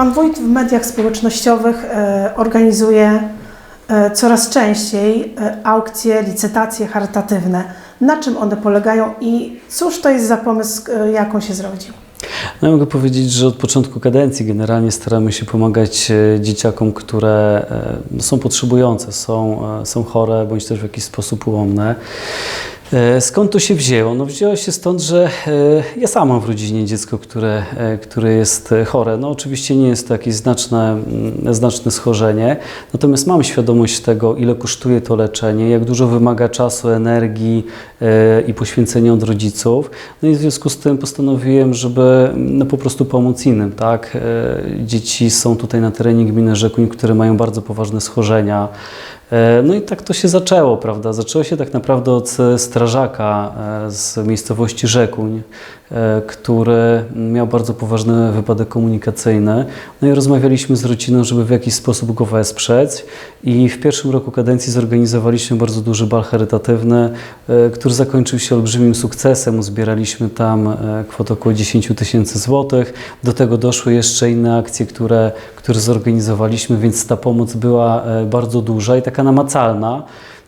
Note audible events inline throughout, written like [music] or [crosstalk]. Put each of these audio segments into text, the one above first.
Pan wójt w mediach społecznościowych e, organizuje e, coraz częściej e, aukcje, licytacje charytatywne. Na czym one polegają i cóż to jest za pomysł, jak on się zrodził? No, mogę powiedzieć, że od początku kadencji generalnie staramy się pomagać dzieciakom, które no, są potrzebujące, są, są chore bądź też w jakiś sposób ułomne. E, Skąd to się wzięło? No wzięło się stąd, że e, ja sam mam w rodzinie dziecko, które, e, które jest chore. No oczywiście nie jest to jakieś znaczne, mm, znaczne schorzenie, natomiast mam świadomość tego, ile kosztuje to leczenie, jak dużo wymaga czasu, energii i poświęcenia od rodziców. No i w związku z tym postanowiłem, żeby no, po prostu pomóc innym, tak? Dzieci są tutaj na terenie gminy Rzekuń, które mają bardzo poważne schorzenia. E, No i tak to się zaczęło, prawda? Zaczęło się tak naprawdę od e, strażaka e, z miejscowości Rzekuń, który miał bardzo poważny wypadek komunikacyjny. No i rozmawialiśmy z rodziną, żeby w jakiś sposób go wesprzeć. I w pierwszym roku kadencji zorganizowaliśmy bardzo duży bal charytatywny, e, który zakończył się olbrzymim sukcesem. Uzbieraliśmy tam e, kwotę około 10 tysięcy złotych. Do tego doszły jeszcze inne akcje, które, które zorganizowaliśmy, więc ta pomoc była e, bardzo duża i taka namacalna.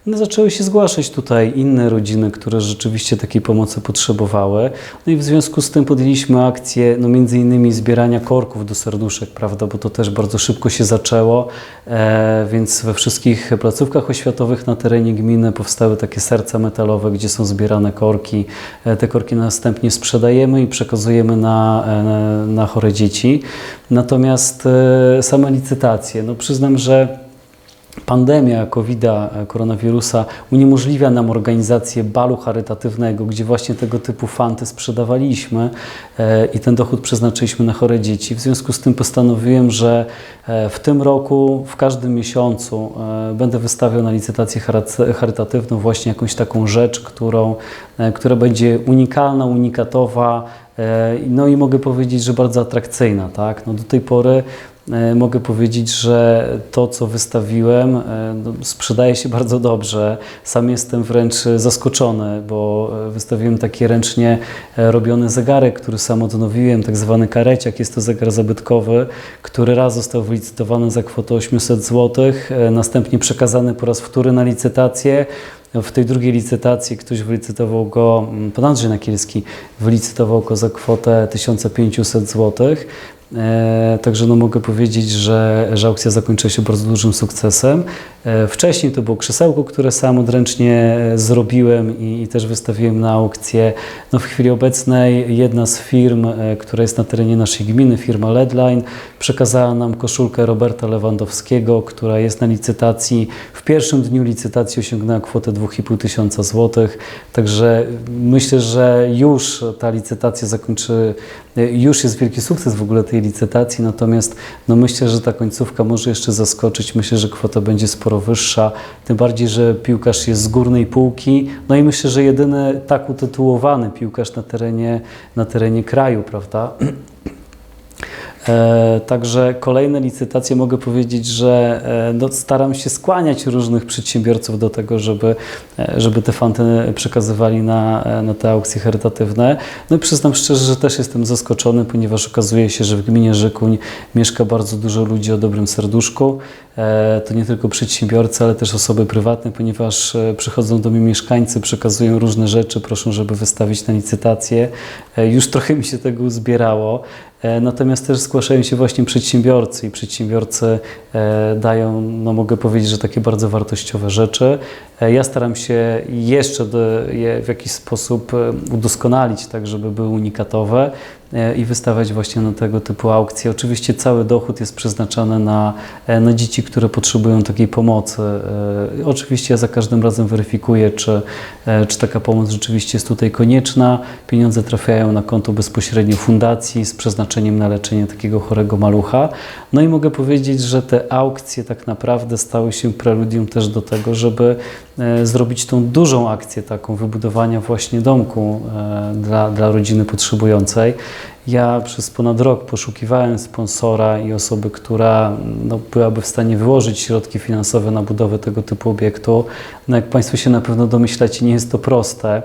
No, zaczęły się zgłaszać tutaj inne rodziny, które rzeczywiście takiej pomocy potrzebowały. No i w związku z tym podjęliśmy akcję, no między innymi zbierania korków do serduszek, prawda, bo to też bardzo szybko się zaczęło, e, więc we wszystkich placówkach oświatowych na terenie gminy powstały takie serca metalowe, gdzie są zbierane korki. E, te korki następnie sprzedajemy i przekazujemy na, e, na chore dzieci. Natomiast e, same licytacje, no przyznam, że Pandemia COVID-a, e, koronawirusa uniemożliwia nam organizację balu charytatywnego, gdzie właśnie tego typu fanty sprzedawaliśmy e, i ten dochód przeznaczyliśmy na chore dzieci. W związku z tym postanowiłem, że e, w tym roku, w każdym miesiącu będę wystawiał na licytację charytatywną właśnie jakąś taką rzecz, którą, która będzie unikalna, unikatowa, no i mogę powiedzieć, że bardzo atrakcyjna. Tak? No do tej pory Mogę powiedzieć, że to, co wystawiłem, e, no, sprzedaje się bardzo dobrze. Sam jestem wręcz zaskoczony, bo e, wystawiłem taki ręcznie e, robiony zegarek, który sam odnowiłem, tak zwany kareciak. Jest to zegar zabytkowy, który raz został wylicytowany za kwotę 800 zł, e, następnie przekazany po raz wtóry na licytację. W tej drugiej licytacji ktoś wylicytował go, mm, pan Andrzej Nakielski wylicytował go za kwotę 1500 zł. E, Także no mogę powiedzieć, że, że aukcja zakończyła się bardzo dużym sukcesem. E, Wcześniej to było krzesełko, które sam odręcznie e, zrobiłem i, i też wystawiłem na aukcję. No w chwili obecnej jedna z firm, e, która jest na terenie naszej gminy, firma Ledline, przekazała nam koszulkę Roberta Lewandowskiego, która jest na licytacji. W pierwszym dniu licytacji osiągnęła kwotę 2,5 tysiąca złotych. Także myślę, że już ta licytacja zakończy, już jest wielki sukces w ogóle tej licytacji, natomiast no myślę, że ta końcówka może jeszcze zaskoczyć. Myślę, że kwota będzie sporo wyższa, tym bardziej, że piłkarz jest z górnej półki. No i myślę, że jedyny tak utytułowany piłkarz na terenie, na terenie kraju, prawda? E, Także kolejne licytacje mogę powiedzieć, że e, no, staram się skłaniać różnych przedsiębiorców do tego, żeby, e, żeby te fanty przekazywali na, e, na te aukcje charytatywne. No i przyznam szczerze, że też jestem zaskoczony, ponieważ okazuje się, że w gminie Rzekuń mieszka bardzo dużo ludzi o dobrym serduszku. E, To nie tylko przedsiębiorcy, ale też osoby prywatne, ponieważ e, przychodzą do mnie mieszkańcy, przekazują różne rzeczy, proszą, żeby wystawić na licytację. E, Już trochę mi się tego uzbierało. E, Natomiast też zgłaszają się właśnie przedsiębiorcy i przedsiębiorcy e, dają, no mogę powiedzieć, że takie bardzo wartościowe rzeczy. E, Ja staram się jeszcze je w jakiś sposób e, udoskonalić, tak żeby były unikatowe e, i wystawiać właśnie na tego typu aukcje. Oczywiście cały dochód jest przeznaczany na, na dzieci, które potrzebują takiej pomocy. Oczywiście ja za każdym razem weryfikuję, czy, czy taka pomoc rzeczywiście jest tutaj konieczna. Pieniądze trafiają na konto bezpośrednio fundacji z przeznaczeniem na leczenie takiego chorego malucha. No i mogę powiedzieć, że te aukcje tak naprawdę stały się preludium też do tego, żeby zrobić tą dużą akcję taką wybudowania właśnie domku e, dla, dla rodziny potrzebującej. Ja przez ponad rok poszukiwałem sponsora i osoby, która no, byłaby w stanie wyłożyć środki finansowe na budowę tego typu obiektu. No, jak Państwo się na pewno domyślacie, nie jest to proste.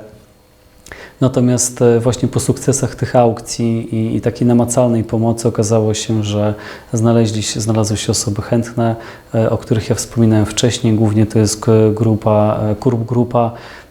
Natomiast e, właśnie po sukcesach tych aukcji i, i takiej namacalnej pomocy okazało się, że znaleźli się, znalazły się osoby chętne, e, o których ja wspominałem wcześniej. Głównie to jest k- grupa, e, Kurb Grupa e,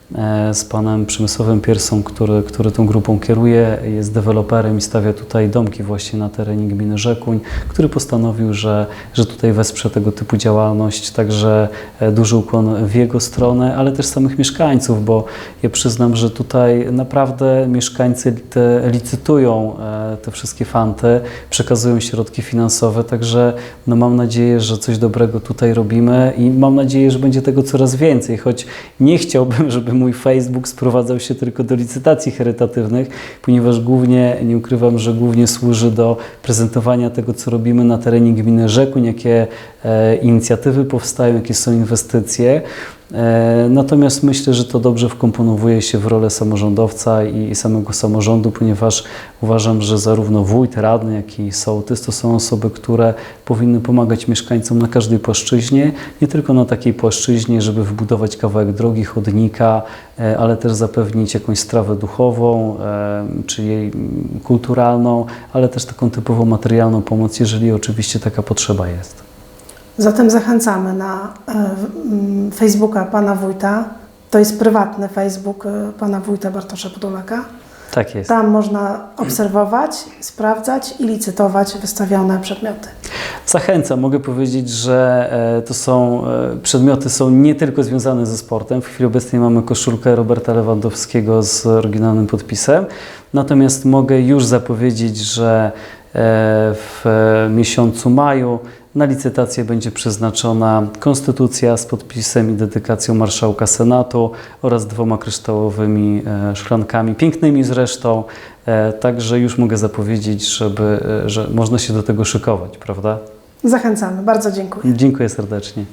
z panem Przemysławem Piersą, który, który tą grupą kieruje, jest deweloperem i stawia tutaj domki właśnie na terenie gminy Rzekuń, który postanowił, że, że tutaj wesprze tego typu działalność, także e, duży ukłon w jego stronę, ale też samych mieszkańców, bo ja przyznam, że tutaj naprawdę mieszkańcy te licytują e, te wszystkie fanty, przekazują środki finansowe, także no mam nadzieję, że coś dobrego tutaj robimy i mam nadzieję, że będzie tego coraz więcej, choć nie chciałbym, [laughs] żeby mój Facebook sprowadzał się tylko do licytacji charytatywnych, ponieważ głównie, nie ukrywam, że głównie służy do prezentowania tego, co robimy na terenie gminy Rzekuń, jakie e, inicjatywy powstają, jakie są inwestycje. E, Natomiast myślę, że to dobrze wkomponowuje się w rolę samorządowca i, samego samorządu, ponieważ uważam, że zarówno wójt, radny, jak i sołtys to są osoby, które powinny pomagać mieszkańcom na każdej płaszczyźnie, nie tylko na takiej płaszczyźnie, żeby wybudować kawałek drogi, chodnika, e, ale też zapewnić jakąś strawę duchową, e, czy jej kulturalną, ale też taką typowo materialną pomoc, jeżeli oczywiście taka potrzeba jest. Zatem zachęcamy na e, w- m, Facebooka pana wójta. To jest prywatny Facebook e, pana wójta Bartosza Podolaka. Tak jest. Tam można obserwować, sprawdzać i licytować wystawione przedmioty. Zachęcam, mogę powiedzieć, że e, to są przedmioty są nie tylko związane ze sportem. W chwili obecnej mamy koszulkę Roberta Lewandowskiego z oryginalnym podpisem. Natomiast mogę już zapowiedzieć, że w miesiącu maju na licytację będzie przeznaczona konstytucja z podpisem i dedykacją marszałka Senatu oraz dwoma kryształowymi e, szklankami, pięknymi zresztą. E, Także już mogę zapowiedzieć, żeby, e, że można się do tego szykować, prawda? Zachęcamy. Bardzo dziękuję. Dziękuję serdecznie.